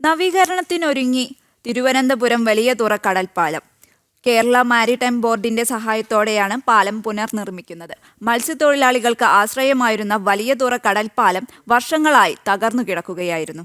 നവീകരണത്തിനൊരുങ്ങി തിരുവനന്തപുരം വലിയ തുറ കടൽപ്പാലം കേരള മാരിടൈം ബോർഡിന്റെ സഹായത്തോടെയാണ് പാലം പുനർനിർമ്മിക്കുന്നത്. മത്സ്യത്തൊഴിലാളികൾക്ക് ആശ്രയമായിരുന്ന വലിയ തുറ കടൽപ്പാലം വർഷങ്ങളായി തകർന്നു കിടക്കുകയായിരുന്നു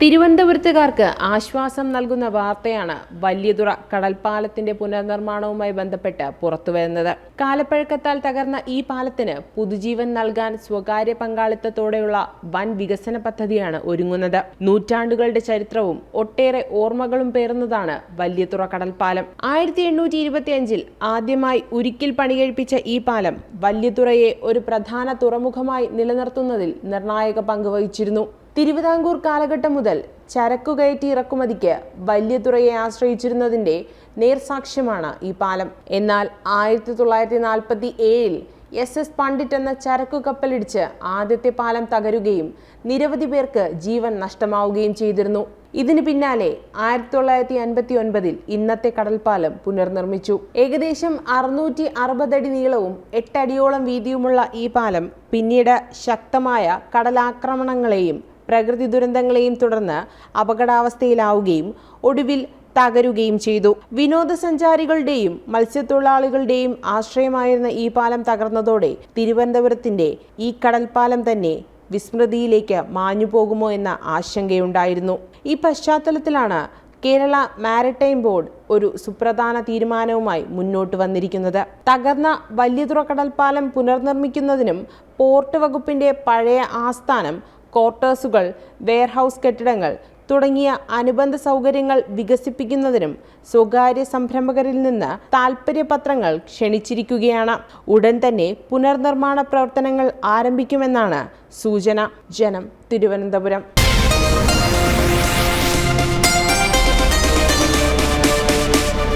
തിരുവനന്തപുരത്തുകാർക്ക് ആശ്വാസം നൽകുന്ന വാർത്തയാണ് വലിയതുറ കടൽപ്പാലത്തിന്റെ പുനർനിർമ്മാണവുമായി ബന്ധപ്പെട്ട് പുറത്തുവരുന്നത്. കാലപ്പഴക്കത്താൽ തകർന്ന ഈ പാലത്തിന് പുതുജീവൻ നൽകാൻ സ്വകാര്യ പങ്കാളിത്തത്തോടെയുള്ള വൻ വികസന പദ്ധതിയാണ് ഒരുങ്ങുന്നത്. നൂറ്റാണ്ടുകളുടെ ചരിത്രവും ഒട്ടേറെ ഓർമ്മകളും പേർന്നതാണ് വലിയതുറ കടൽപ്പാലം. ആയിരത്തി എണ്ണൂറ്റി ഇരുപത്തിയഞ്ചിൽ ആദ്യമായി ഉരുക്കിൽ പണികഴിപ്പിച്ച ഈ പാലം വലിയതുറയെ ഒരു പ്രധാന തുറമുഖമായി നിലനിർത്തുന്നതിൽ നിർണായക പങ്ക് വഹിച്ചിരുന്നു. തിരുവിതാംകൂർ കാലഘട്ടം മുതൽ ചരക്കുകയറ്റി ഇറക്കുമതിക്ക് വലിയ തുറയെ ആശ്രയിച്ചിരുന്നതിന്റെ നേർസാക്ഷ്യമാണ് ഈ പാലം. എന്നാൽ ആയിരത്തി തൊള്ളായിരത്തി നാൽപ്പത്തി ഏഴിൽ എസ് എസ് പണ്ഡിറ്റ് എന്ന ചരക്കു കപ്പലിടിച്ച് ആദ്യത്തെ പാലം തകരുകയും നിരവധി പേർക്ക് ജീവൻ നഷ്ടമാവുകയും ചെയ്തിരുന്നു. ഇതിന് പിന്നാലെ ആയിരത്തി തൊള്ളായിരത്തി അൻപത്തി ഒൻപതിൽ ഇന്നത്തെ കടൽപ്പാലം പുനർനിർമ്മിച്ചു. ഏകദേശം അറുന്നൂറ്റി അറുപതടി നീളവും എട്ടടിയോളം വീതിയുമുള്ള ഈ പാലം പിന്നീട് ശക്തമായ കടലാക്രമണങ്ങളെയും പ്രകൃതി ദുരന്തങ്ങളെയും തുടർന്ന് അപകടാവസ്ഥയിലാവുകയും ഒടുവിൽ തകരുകയും ചെയ്തു. വിനോദസഞ്ചാരികളുടെയും മത്സ്യത്തൊഴിലാളികളുടെയും ആശ്രയമായിരുന്ന ഈ പാലം തകർന്നതോടെ തിരുവനന്തപുരത്തിന്റെ ഈ കടൽപ്പാലം തന്നെ വിസ്മൃതിയിലേക്ക് മാഞ്ഞു പോകുമോ എന്ന ആശങ്കയുണ്ടായിരുന്നു. ഈ പശ്ചാത്തലത്തിലാണ് കേരള മാരിടൈം ബോർഡ് ഒരു സുപ്രധാന തീരുമാനവുമായി മുന്നോട്ട് വന്നിരിക്കുന്നത്. തകർന്ന വലിയതുറ കടൽപ്പാലം പുനർനിർമ്മിക്കുന്നതിനും പോർട്ട് വകുപ്പിന്റെ പഴയ ആസ്ഥാനം ക്വാർട്ടേഴ്സുകൾ വെയർഹൌസ് കെട്ടിടങ്ങൾ തുടങ്ങിയ അനുബന്ധ സൗകര്യങ്ങൾ വികസിപ്പിക്കുന്നതിനും സ്വകാര്യ സംരംഭകരിൽ നിന്ന് താൽപ്പര്യപത്രങ്ങൾ ക്ഷണിച്ചിരിക്കുകയാണ്. ഉടൻ തന്നെ പുനർനിർമ്മാണ പ്രവർത്തനങ്ങൾ ആരംഭിക്കുമെന്നാണ് സൂചന. ജനം തിരുവനന്തപുരം.